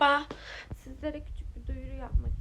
Merhaba. Sizlere küçük bir duyuru yapmak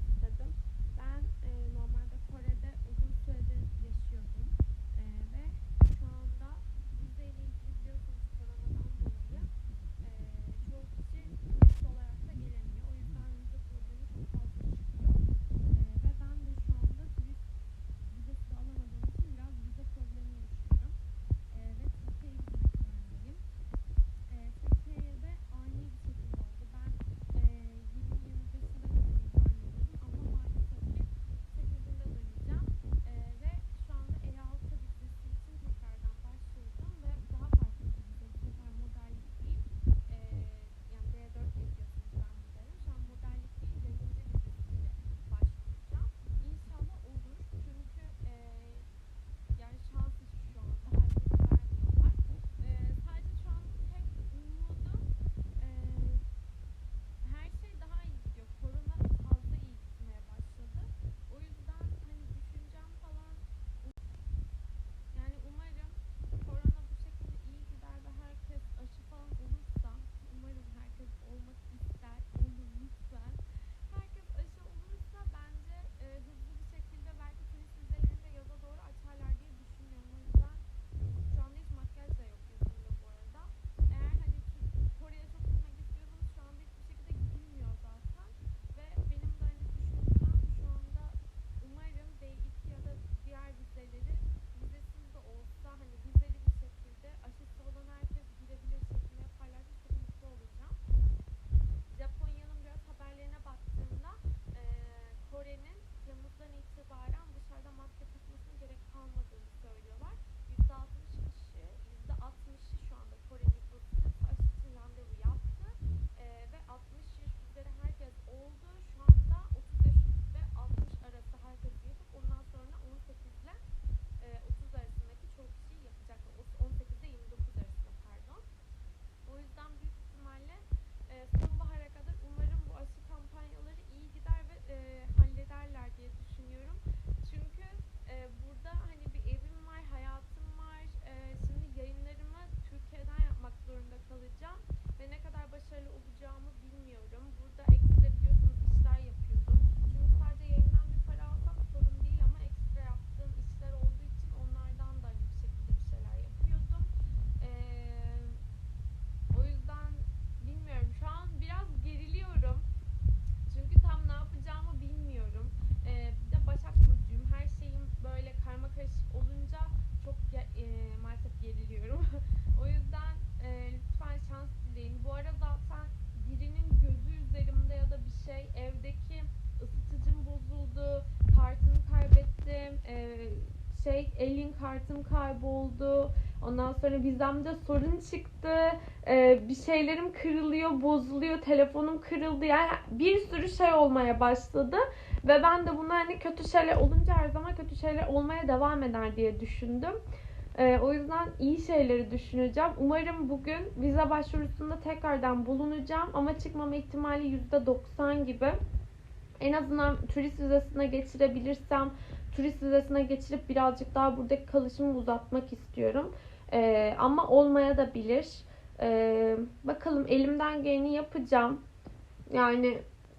başarılı olacağımı bilmiyorum. Burada ekstra biliyorsunuz işler yapıyordum. Çünkü sadece yayından bir para alsam sorun değil ama ekstra yaptığım işler olduğu için onlardan da hani bir şekilde bir şeyler yapıyordum. Eee o yüzden bilmiyorum. Şu an biraz geriliyorum. Çünkü tam ne yapacağımı bilmiyorum. Ee, bir de Başak Burcu'yum. Her şeyim böyle karma karışık olunca çok ge- e, maalesef geriliyorum. o yüzden e, lütfen şans dileyin. Bu ara zaten birinin gözü üzerimde ya da bir şey. Evdeki ısıtıcım bozuldu. Kartımı kaybettim. Ee, şey elin kartım kayboldu. Ondan sonra vizemde sorun çıktı. Ee, bir şeylerim kırılıyor, bozuluyor, telefonum kırıldı. Yani bir sürü şey olmaya başladı. Ve ben de bunlar hani kötü şeyler olunca her zaman kötü şeyler olmaya devam eder diye düşündüm. Ee, o yüzden iyi şeyleri düşüneceğim. Umarım bugün vize başvurusunda tekrardan bulunacağım. Ama çıkmama ihtimali %90 gibi. En azından turist vizesine geçirebilirsem turist vizesine geçirip birazcık daha buradaki kalışımı uzatmak istiyorum. Ee, ama olmaya da bilir. Ee, bakalım elimden geleni yapacağım. Yani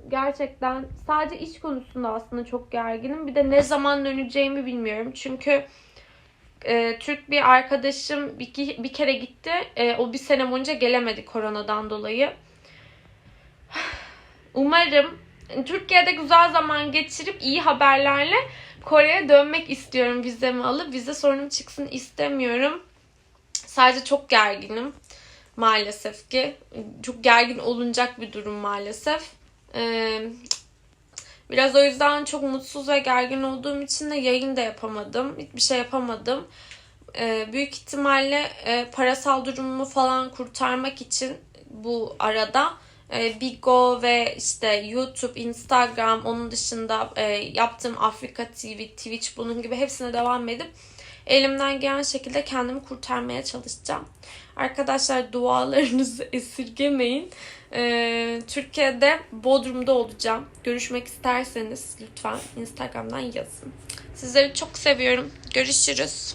gerçekten sadece iş konusunda aslında çok gerginim. Bir de ne zaman döneceğimi bilmiyorum. Çünkü e, Türk bir arkadaşım bir, bir kere gitti. E, o bir sene boyunca gelemedi koronadan dolayı. Umarım Türkiye'de güzel zaman geçirip iyi haberlerle Kore'ye dönmek istiyorum vizemi alıp. Vize sorunum çıksın istemiyorum. Sadece çok gerginim maalesef ki. Çok gergin olunacak bir durum maalesef. Ee, biraz o yüzden çok mutsuz ve gergin olduğum için de yayın da yapamadım. Hiçbir şey yapamadım. Ee, büyük ihtimalle e, parasal durumumu falan kurtarmak için bu arada e, Bigo ve işte YouTube, Instagram, onun dışında e, yaptığım Afrika TV, Twitch bunun gibi hepsine devam edip elimden gelen şekilde kendimi kurtarmaya çalışacağım. Arkadaşlar dualarınızı esirgemeyin. E, Türkiye'de Bodrum'da olacağım. Görüşmek isterseniz lütfen Instagram'dan yazın. Sizleri çok seviyorum. Görüşürüz.